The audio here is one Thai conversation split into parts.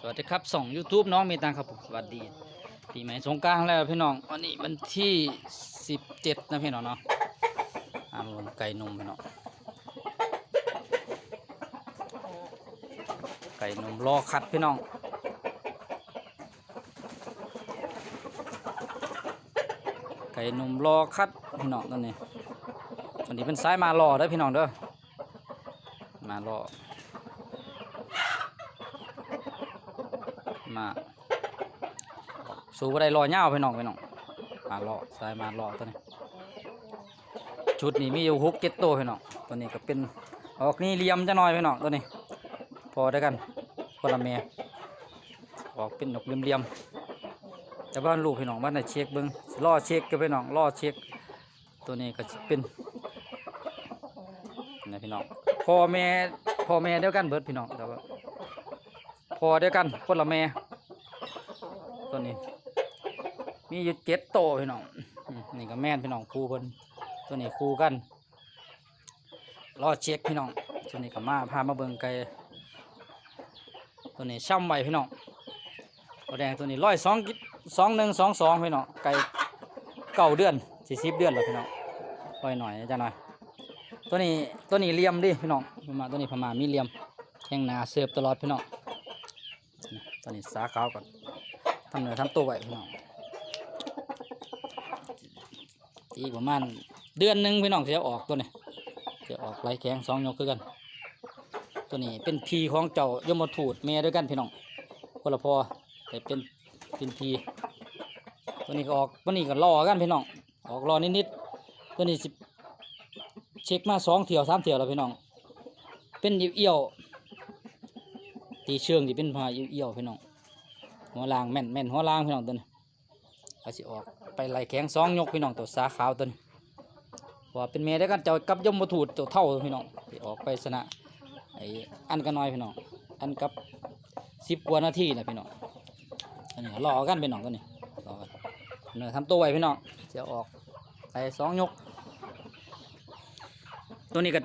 สวัสดีครับส่อง YouTube น้องมีตังครับผมสวัสดีปีใหม่สงกรานต์แล้วพี่น้องวันนี้วันที่ 17 นะพี่น้องเนาะอามนไก่นมพี่น้องไก่นมรอคัดพี่น้องไก่นมรอคัดพี่น้องตัวนี้วันนี้เป็นสายมารอเด้พี่น้องเด้อมารอ มาสู้บ่ได้รอเงาวพี่น้องพี่น้องมารอสายมารอตัวนี้ชุดนี้มีอยู่หกเจ็ดตัวพี่น้องตัวนี้ก็เป็นออกนี่เลียมจะน้อยพี่น้องตัวนี้ พอได้กันคนละเมียออกเป็นดอกเลียมๆแต่บ้านลูกพี่น้องบ้านไหนเช็คเบิ้งล่อเช็คก็พี่น้องล่อเช็ค ตัวนี้ก็เป็นนี่พี่น้องพ่อแม่พ่อแม่เดียวกันเบิดพี่น้องแต่ว่าพอเดียวกันคนละแม่ ตัวนี้ มีอยู่เจ็ดโตวพี่น้องนี่ก็แม่นพี่น้องคู่เพิ่นตัวนี้คู่กันรอเช็คพี่น้องตัวนี้ก็มาพามาเบิ่งไก่ตัวนี้ช่ำไวพี่น้องตัวแดงตัวนี้ร้อยสองสองหนึ่งสองสองพี่น้องไก่เก้าเดือนสี่สิบเดือนแล้วพี่น้องร้อยหน่อยจ้าหน่อยตัวนี้ตัวนี้เลี่ยมดิพี่น้องพม่าตัวนี้พมามีเลี่ยมแข้งหนาเสิร์ฟตลอดพี่น้องตอนนี้สาขาวก่อน ทำเนื้อทำตัวไว้พี่น้องอีกประมาณเดือนหนึ่งพี่น้องจะออกตัวนี้จะออกไหลแข็งสองยกคือกัน ตัวนี้เป็นพีของเจ้ายมทูตเมียด้วยกันพี่น้องคนละพอแต่เป็นเป็นพีตัวนี้ก็ออกตัวนี้ก็รอกันพี่น้องออกรอนิดๆตัวนี้สิเช็คมาสองเที่ยวสามเที่ยวแล้วพี่น้องเป็นเอี่ยวตีเชืองที่เป็นพาเอี่ยวๆพี่น้อง หัวลางแม่นแม่นหัวลางพี่น้องตัวนี้เขาสิออกไปไล่แข็งสองยกพี่น้องตัวสาขาวตัวนี้ว่าเป็นเมียได้กันเจ้ากับยมบทูดตัวเท่าพี่น้องที่ออกไปชนะไอ้อันกันน้อยพี่น้องอันกับสิบกว่านาทีนะพี่น้องอันนี้ก็รอกันพี่น้องตัวนี้รอกันเนื้อทำตัวไว้พี่น้องจะออกไปสองยก ตัวนี้ก็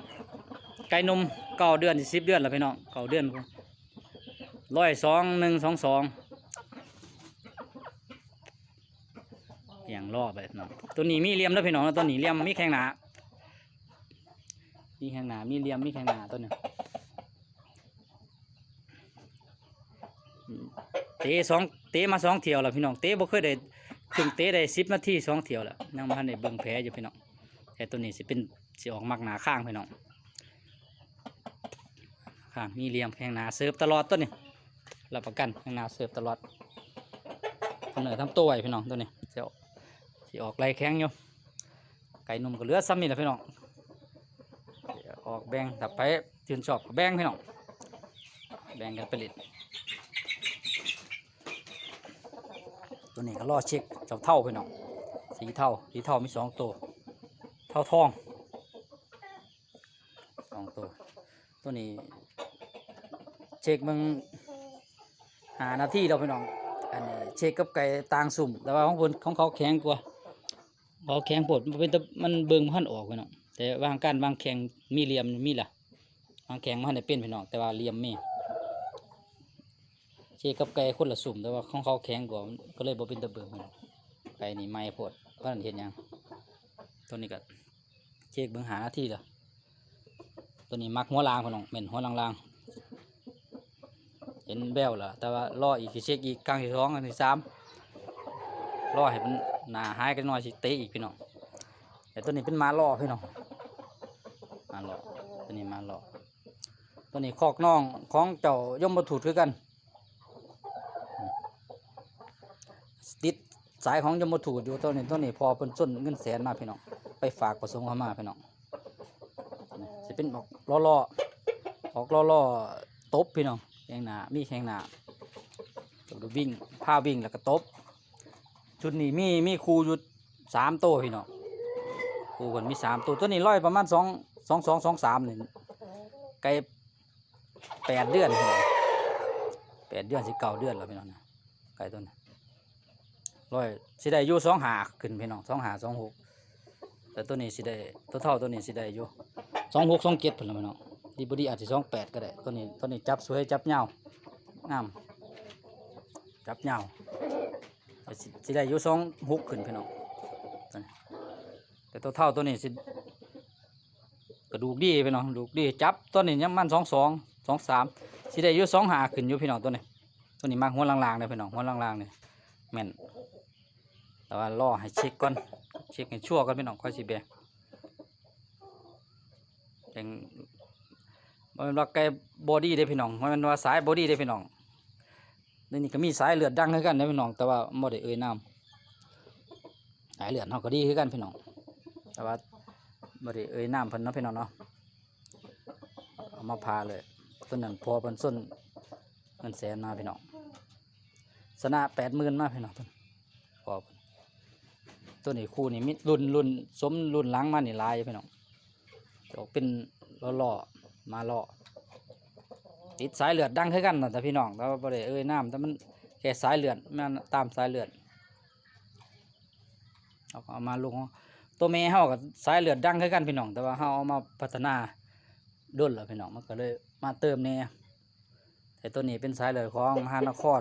ไก่นมเก้าเดือนสิบเดือนแล้วพี่น้องเก้าเดือนร้อยสองหนึ่งสองสอง รอบไปพี่น้องตัวนี้มีเหลี่ยมด้วพี่น้องตัวนี้เหลี่ยมมีแข้งหนา มีแข้งหนา มีเหลี่ยมมีแข้งหนาตัวนี้เตะสองเตะมาสองเที่ยวแล้วพี่น้องเตะบ่เคยได้ถึงเตะได้สิบนาทีสองเที่ยวแล้วยังมาในเบิ่งแผลอยู่พี่น้องแต่ตัวนี้สิเป็นสิออกมักหนาข้างพี่น้องข้างมีเหลี่ยมแข้งหนาเสิร์ฟตลอดตัวนี้รับประกันแข้งหนาเสิร์ฟตลอดเสนอทำตัวไว้พี่น้องตัวนี้เดี๋ยว ที่ออกไรแข้งอยู่ไก่นุ่มก็เหลือซ้ำนี่แหละพี่น้องออกแบ่งถ้าไปชื่นชอบแบ่งพี่น้องแบ่งกันผลิตตัวนี้ก็รอเช็คเจ้าเท่าพี่น้องสีเท่าสีเท่ามีสองตัวเท่าทองสองตัวตัวนี้เช็คมึงหาหน้าที่เราไปน้องอันนี้เช็คกับไก่ต่างสุ่มแต่ว่าของคนของเขาแข็งกว่า เขาแข็งปวดมันเป็นตะมันเบิ่งพันออกไปน้องแต่วางการวางแข็งมีเหลี่ยมมีล่ะวางแข็งมันได้เป็นพี่น้องแต่ว่าเหลี่ยมมีเช็คกับไก่คนละสุ่มแต่ว่าของเขาแข็งกว่าก็เลยบ่เป็นตะเบิ่งพี่น้องไก่นี่ไม่ปวดเพราะนั่นเห็นยังตัวนี้ก็เช็คเบิ่งหานาที่ละตัวนี้มักหัวลางพี่น้องเหม็นหัวลางๆเห็นแววล้วแต่ว่ารออีกเช็คอีกครั้งที่สองครั้งที่สาม รอให้มันหนาหายกันหน่อยสิเตะอีกพี่น้องแต่ตัวนี้เป็นมาล่อพี่น้องมาล่อตัวนี้มาล่อตัวนี้คอกน้องของเจ้ายมบถูดคือกันติดสายของยมบถูดอยู่ตัวนี้ตัวนี้พอเป็นส้นเงินแสนมาพี่น้องไปฝากประสงค์เขามาพี่น้องนี่สิเป็นออกล่อล่อออกล่อล่อๆตบพี่น้องแข้งหนามีแข้งหนาตัววิ่งผ้าวิ่งแล้วก็ตบ ชุดนี้มีมีครูอยู่สามตัวพี่น้องครูคนมีสามตัวตัวนี้ร้อยประมาณสองสองสองสองสามนี่ไก่แปดเดือนพี่น้องแปดเดือนสิเก้าเดือนแล้วพี่น้องนะไก่ตัวนี้ร้อยสิได้อยู่สองหาขึ้นพี่น้องสองหาสองหกแต่ตัวนี้สิได้ตัวเท่าตัวนี้สิได้อยู่สองหกสองเจ็ดพี่น้องดีบดีอาจจะสองแปดก็ได้ตัวนี้ตัวนี้จับสวยจับเงาวงามจับเหงา สิสิได้อยู่สองหกขึ้นพี่น้องแต่ตัวเท่าตัวนี้สิกระดูกดีพี่น้องกระดูกดีจับตัวนี้ยังมันสองสองสองสามสิได้อยู่สองหาขึ้นอยู่พี่น้องตัวนี้ตัวนี้มากหัวล่างๆเลยพี่น้องหัวล่างๆเลยแม่นแต่ว่าล่อให้เช็คก่อนเช็คให้ชั่วก่อนพี่น้องค่อยสิแบกแบ่งมันเป็นว่าไกบอดี้เด้พี่น้องมันเป็นว่าสายบอดี้เด้พี่น้อง นี่นี่ก็มีสายเลือดดังคือกันเด้พี่น้อง แต่ว่าบ่ได้เอ่ยนามสายเลือดเฮาก็ดีคือกันพี่น้อง แต่ว่าบ่ได้เอ่ยนามเพิ่นเนาะพี่น้องเนาะเอามาพาเลยต้นนั้นพอเพิ่นส้นเงินแสนมาพี่น้องสนะแปดหมื่นมาพี่น้องต้นพอเพิ่นตัวนี้คู่นี้มิรุ่นรุ่นสมรุ่นล้างมานี่ลายพี่น้องจะเป็นล้อล้อๆมาล้อ ติดสายเลือดดังคือกันนะแต่พี่น้องแต่ว่าบ่ได้เอ้ยน้ำแต่มันแค่สายเลือดมันตามสายเลือดเอาก็เอามาลงตัวแม่เฮากับสายเลือดดังคือกันพี่น้อง แต่ว่าเฮาเอามาพัฒนาด้นแล้วพี่น้องมันก็เลยมาเติมแน่แต่ตัวนี้เป็นสายเลือดของมหานคร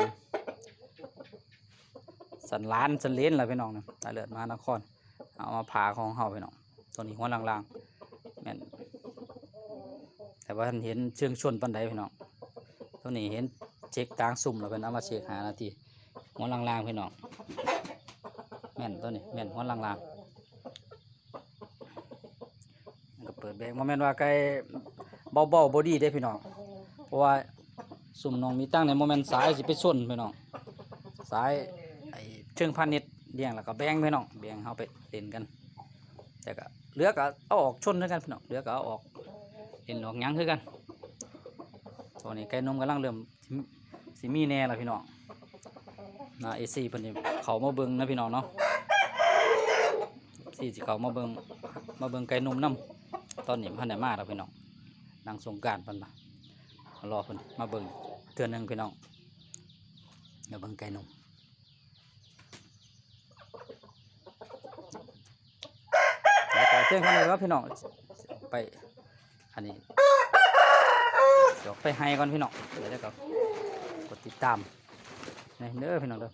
สันล้านสันเลนแหละพี่น้องนะสายเลือดมหานคร เอามาผ่าของเฮาพี่น้องตัวนี้หัวล่างๆแม่นแต่ว่าท่านเห็นเชิงชนปันใดพี่น้อง ตัวนี้เห็นเช็คกลางสุ่มแล้วเป็นเอามาเช็คหานาทีหัวล่างๆพี่น้องแม่นตัวนี้แม่นหัวล่างๆก็เปิดแบกโมเมนว่าไกลเบาๆบอดี้ได้พี่น้องเพราะว่าสุ่มน้องมีตั้งในโมเมนต์สายสิไปส่วนพี่น้องสายไอเชิงพาณิชย์เลี้ยงแล้วก็แบ่งพี่น้องแบ่งเขาไปเล่นกันแต่ก็เลือกเอาออกชนด้วยกันพี่น้องเลือกเอาออกเล่นออกยังคือกัน ตัวนี้ไก่นมกำลังเริ่มสิมีแน่แล้วพี่น้องนะเอซีเพิ่นเขามาเบิ่งนะพี่น้องเนาะสี่สิเขามาเบิ่งมาเบิ่งไก่นมนํตอนนี้พันได้มาแล้วพี่น้องนางสงการเพิ่นมามารอเพิ่นมาเบิ่งเทื่อหนึงพี่น้องเดี๋ยวเบิ่งไก่นมแล้วก็เทื่อคนนี้ครับพี่น้องไปอันนี้ เดี๋ยวไปให้ก่อนพี่น้องเดี๋ยวแล้วก็กดติดตามนี่เด้อพี่น้องเด้อ